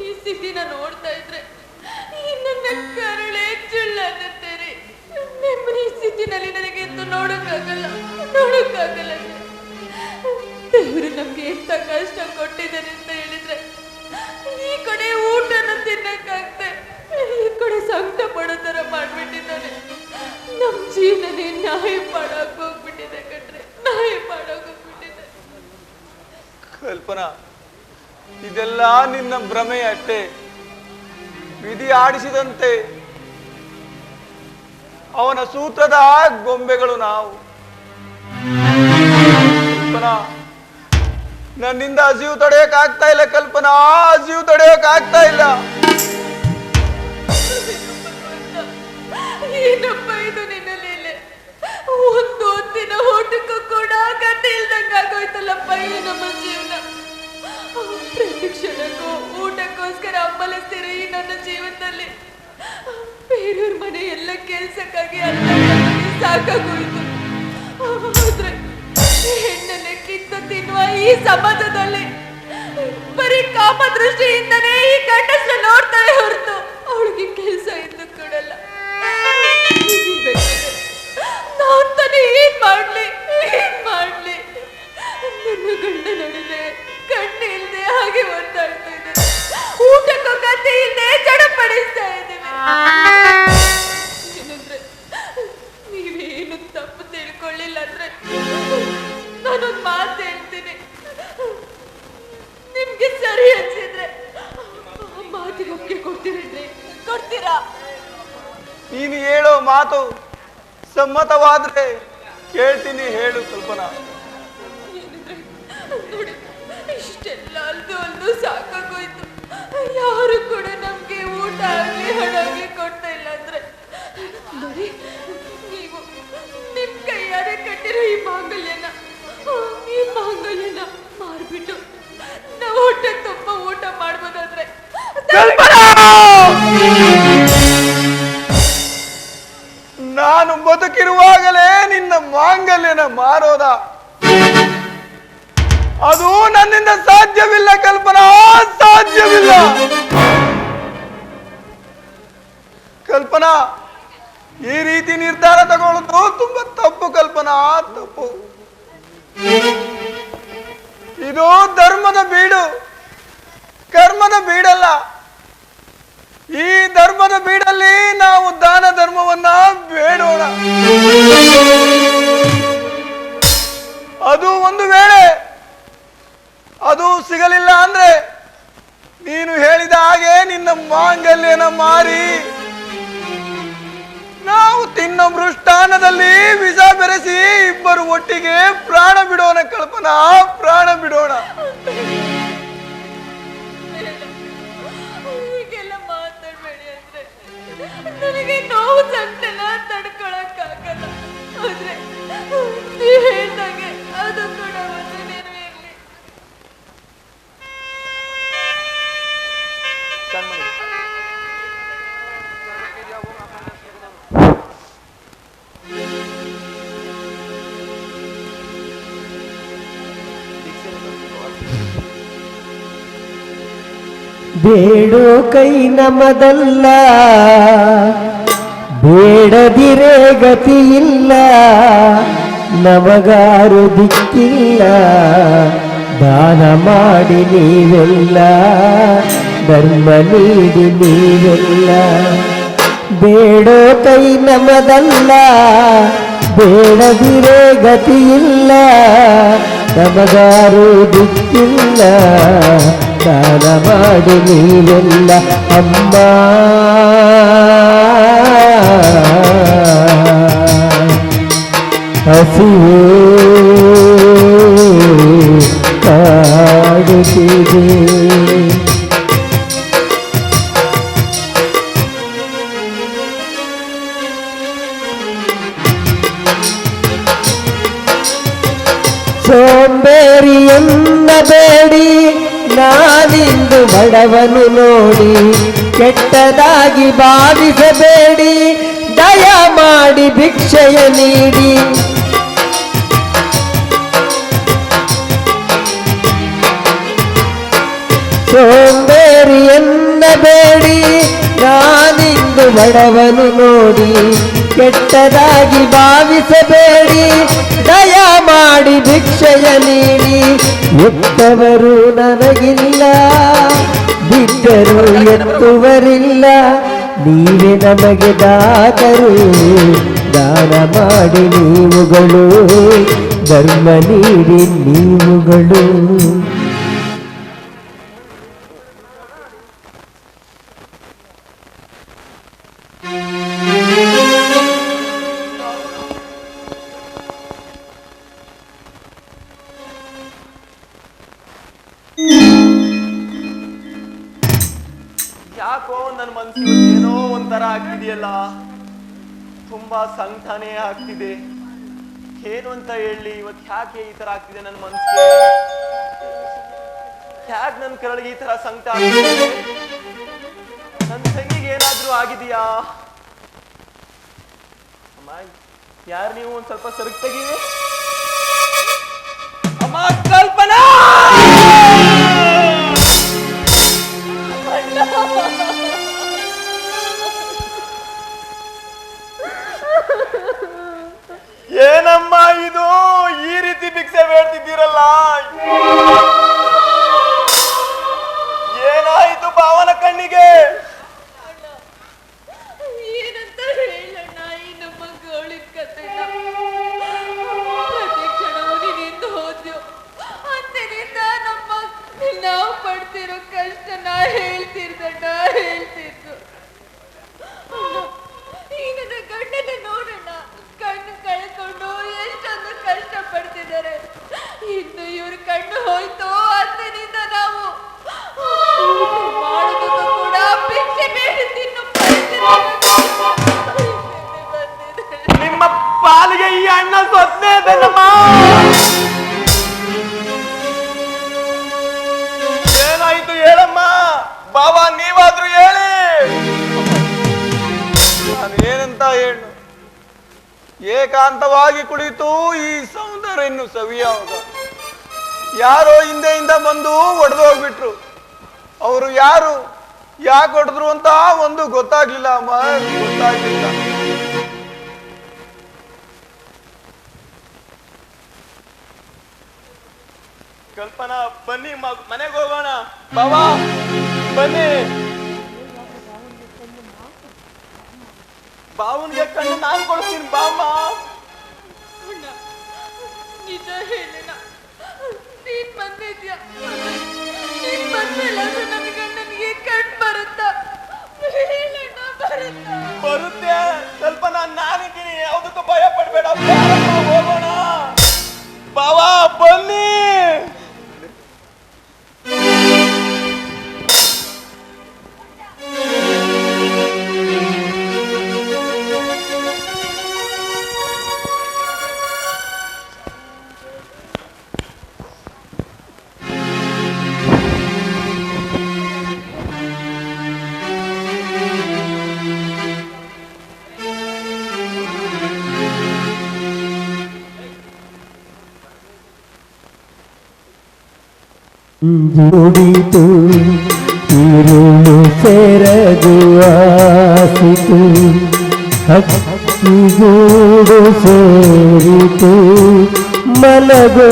ಈ ಸ್ಥಿತಿನ ನೋಡ್ತಾ ಇದ್ರೆ ನನ್ನ ಕರಳೆ ಚುಳ್ಳಾಗುತ್ತೆ ನಿಮ್ಮನ್ನ ಈ ಸ್ಥಿತಿನಲ್ಲಿ ನನಗೆ ಎದ್ದು ನೋಡೋಕ್ಕಾಗಲ್ಲ ನೋಡೋಕ್ಕಾಗಲ್ಲ ದೇವರು ನಮ್ಗೆ ಎಂತ ಕಷ್ಟ ಕೊಟ್ಟಿದ್ದಾರೆ ಅಂತ ಹೇಳಿದ್ರೆ ಈ ಕಡೆ ಊಟನ ತಿನ್ನಕ್ಕಾಗ್ತೆ ಈ ಕಡೆ ಸಂಕಟ ಪಡೋ ತರ ಮಾಡ್ಬಿಟ್ಟಿದ್ದಾನೆ. ನಮ್ ಜೀವನನೇ ನಾಯಿ ಪಾಡಾಗ್ ಹೋಗ್ಬಿಟ್ಟಿದೆ ಕಣ್ರೆ, ನಾಯಿ ಪಾಡಾಗ್ ಹೋಗ್ಬಿಟ್ಟಿದೆ ಕಲ್ಪನಾ ಇದೆಲ್ಲ ನಿನ್ನ ಭ್ರಮೆ ಅಷ್ಟೇ ವಿಧಿ ಆಡಿಸಿದಂತೆ ಅವನ ಸೂತ್ರದ ಗೊಂಬೆಗಳು ನಾವು. ನನ್ನಿಂದ ಹಸಿವು ತಡೆಯಕ್ ಆಗ್ತಾ ಇಲ್ಲ ಕಲ್ಪನಾ ಹಸಿವು ತಡೆಯಕ್ ಆಗ್ತಾ ಇಲ್ಲ. ಏನಪ್ಪ ಇದು ನಿನ್ನ ಲೀಲೆ ಒಂದು ಹೊತ್ತಿನ ಊಟಕ್ಕೂ ಕೂಡ ಗತಿ ಇಲ್ದಂಗ ಆಗೋಯ್ತಲ್ಲಪ್ಪ ಈ ನಮ್ಮ ಜೀವನ. ಪ್ರತಿ ಕ್ಷಣಕ್ಕೂ ಊಟಕ್ಕೋಸ್ಕರ ಅಮ್ಮಲಿಸ್ತೀರ ಈ ನನ್ನ ಜೀವನದಲ್ಲಿ? ಬೇರೆಯವ್ರ ಮನೆ ಎಲ್ಲ ಕೆಲ್ಸಕ್ಕಾಗಿ ಅಲ್ಲ ಸಾಕಾಗೋಯ್ತು. ಆದ್ರೆ ಹೆಣ್ಣನ್ನೇ ಕಿತ್ತು ತಿನ್ನುವ ಈ ಸಮಾಜದಲ್ಲಿ ಬರೀ ಕಾಮ ದೃಷ್ಟಿಯಿಂದನೇ ಈ ಗಂಡಸ್ನ ನೋಡ್ತಾಳೆ ಹೊರತು. ಅವಳಿಗೆ ಕೆಲಸ ಇದ್ದು ಕೊಡಲ್ಲ. ನಾನು ತಾನೇ ಏನ್ ನಾನೊಂದ್ ಮಾತು ಹೇಳ್ತೀನಿ. ನಿಮ್ಗೆ ಸರಿ ಅನ್ಸಿದ್ರೆ ಮಾತಿಗೆ ಒಪ್ಪಿಗೆ ಕೊಡ್ತೀರೇನ್ರಿ ಕೊಡ್ತೀರಾ? ನೀನು ಹೇಳೋ ಮಾತು ಸಮ್ಮತವಾದ್ರೆ ಕೇಳ್ತೀನಿ ಹೇಳು ಕಲ್ಪನಾ. ನೋಡಿ ಇಷ್ಟೆಲ್ಲ ಅಲ್ದು ಅಲ್ದು ಸಾಕಾಗೋಯ್ತು. ಯಾರು ಕೂಡ ನಮ್ಗೆ ಊಟ ಆಗ್ಲಿ ಹಣ ಆಗ್ಲಿ ಕೊಡ್ತಾ ಇಲ್ಲ ಅಂದ್ರೆ ನೋಡಿ ನೀವು ನಿಮ್ ಕೈಯಾರೆ ಕಟ್ಟಿರೋ ಈ ಮಾಂಗಲ್ಯನ ನಾನು ಬದುಕಿರುವಾಗಲೇ ನಿನ್ನ ಮಾಂಗಲ್ಯನ ಮಾರೋದ. ಅದು ನನ್ನಿಂದ ಸಾಧ್ಯವಿಲ್ಲ ಕಲ್ಪನಾ ಸಾಧ್ಯವಿಲ್ಲ. ಕಲ್ಪನಾ, ಈ ರೀತಿ ನಿರ್ಧಾರ ತಗೊಳ್ಳೋದು ತುಂಬಾ ತಪ್ಪು ಕಲ್ಪನಾ, ತಪ್ಪು. ಇದು ಧರ್ಮದ ಬೀಡು, ಕರ್ಮದ ಬೀಡಲ್ಲ ಈ ಧರ್ಮದ ಬೀಡಲ್ಲಿ ನಾವು ದಾನ ಧರ್ಮವನ್ನ ಬೇಡೋಣ. ಅದು ಒಂದು ವೇಳೆ ಅದು ಸಿಗಲಿಲ್ಲ ಅಂದ್ರೆ ನೀನು ಹೇಳಿದ ಹಾಗೆ ನಿನ್ನ ಮಾಂಗಲ್ಯನ ಮಾರಿ. ನಾವು ತಿನ್ನ ಮೃಷ್ಟಾನದಲ್ಲಿ ವಿಷ ಬೆರೆಸಿ ಇಬ್ಬರು ಒಟ್ಟಿಗೆ ಪ್ರಾಣ ಬಿಡೋಣ ಕಲ್ಪನಾ, ಪ್ರಾಣ ಬಿಡೋಣ. ಸಂಕಟನ ತಡ್ಕೊಳಕ್ಕಾಗಲ್ಲ. ಆದ್ರೆ ಅದು ಕೂಡ ಬೇಡೋ ಕೈ ನಮದಲ್ಲ ಬೇಡದಿರೇ ಗತಿಯಿಲ್ಲ, ನಮಗಾರು ದಿಕ್ಕಿಲ್ಲ, ದಾನ ಮಾಡಿ ನೀವೆಲ್ಲ, ಧರ್ಮ ನೀಡಿ ನೀವೆಲ್ಲ. ಬೇಡೋ ಕೈ ನಮದಲ್ಲ, ಬೇಡದಿರೇ ಗತಿಯಿಲ್ಲ, ನಮಗಾರು ದಿಕ್ಕಿಲ್ಲ. ದಾನ ಮಾಡು ನೀವೆಲ್ಲ ಅಮ್ಮ. ಹಸಿವು ಕಾಡುತ್ತಿದೆ. ಬಡವನು ನೋಡಿ ಕೆಟ್ಟದಾಗಿ ಭಾವಿಸಬೇಡಿ ದಯ ಮಾಡಿ ಭಿಕ್ಷೆಯ ನೀಡಿ ಸೋಂಬೇರಿ ಬೇರಿ ಎನ್ನಬೇಡಿ ನಾನಿಂದು ಬಡವನು ನೋಡಿ, ಕೆಟ್ಟದಾಗಿ ಭಾವಿಸಬೇಡಿ, ದಯ ಮಾಡಿ ಭಿಕ್ಷೆಯ ನೀಡಿ. ಎತ್ತವರು ನನಗಿಲ್ಲ ಬಿದ್ದರು ಎತ್ತುವರಿಲ್ಲ. ನೀವೇ ನಮಗೆ ದಾತರು, ದಾನ ಮಾಡಿ ನೀವುಗಳು, ಧರ್ಮ ನೀಡಿ ನೀವುಗಳು. ಯಾಕೋ ನನ್ನ ಮನಸ್ಸು ಏನೋ ಒಂಥರ ಆಗ್ತಿದೆಯಲ್ಲ. ತುಂಬಾ ಸಂಕಟನೇ ಆಗ್ತಿದೆ. ಏನು ಅಂತ ಹೇಳಿ ಇವತ್ತು ಯಾಕೆ ಈ ತರ ಆಗ್ತಿದೆ ನನ್ನ ಮನಸ್ಸಿಗೆ ಯಾಕೆ ನನ್ನ ಕರಳಿಗೆ ಈ ತರ ಸಂಕಟ ಆಗ್ತಿದೆ? ನನ್ನ ತಂಗಿಗೆ ಏನಾದ್ರೂ ಆಗಿದೆಯಾ? ಯಾರು ನೀವು ಒಂದು ಸ್ವಲ್ಪ ಸರಕ್ ತೆಗೀರಿ ನಾವು ಕಷ್ಟ ನಾ ಹೇಳ್ತಿರ್ದಣ್ಣ ಹೇಳ್ತಿದ್ದು ಈಗ ಗಂಡನ ನೋಡಣ್ಣ ಕಣ್ಣು ಕಳ್ಕೊಂಡು ಎಷ್ಟೊಂದು ಕಷ್ಟ ಪಡ್ತಿದ್ದಾರೆ ಇನ್ನು ಇವ್ರ ಕಣ್ಣು ಹೋಯ್ತು. ಬಾಬಾ, ನೀವಾದ್ರೂ ಹೇಳಿ. ಏನಂತ ಹೇಳು? ಏಕಾಂತವಾಗಿ ಕುಳಿತು ಈ ಸೌಂದರ್ಯನ್ನು ಸವಿಯಾವಾಗ ಯಾರೋ ಹಿಂದೆಯಿಂದ ಬಂದು ಒಡೆದು ಹೋಗ್ಬಿಟ್ರು ಅವರು ಯಾರು? ಯಾಕೆ ಹೊಡೆದ್ರು ಅಂತ ಒಂದು ಗೊತ್ತಾಗ್ಲಿಲ್ಲ ಅಮ್ಮ ಗೊತ್ತಾಗ್ಲಿಲ್ಲ. ಕಲ್ಪನಾ ಬನ್ನಿ ಮನೆಗೆ ಹೋಗೋಣ. ಬಾಬಾ ಬನ್ನಿ. ಬಾವನ್ಗೆ ಕಣ್ಣು ನಾನು ಕೊಡ್ತೀನಿ ಬಾಮ್ಮ ನಿಜ ಹೇಳಣ್ಣ ನೀನ್ ಬಂದಿದ್ಯಾ? ನೀನ್ ಬಂದ್ಮೇಲೆ ಅದು ನನ್ನ ಗಂಡನಿಗೆ ಕಣ್ ಬರುತ್ತಾ? ಬರುತ್ತಾ? ಸ್ವಲ್ಪ ನಾನು ನುಡಿತು ತಿರುಳು ಸೆರಗು ಆಸಿತು ಹಕ್ಕಿಗೂಡು ಸೇರಿತು ಮಲಗೋ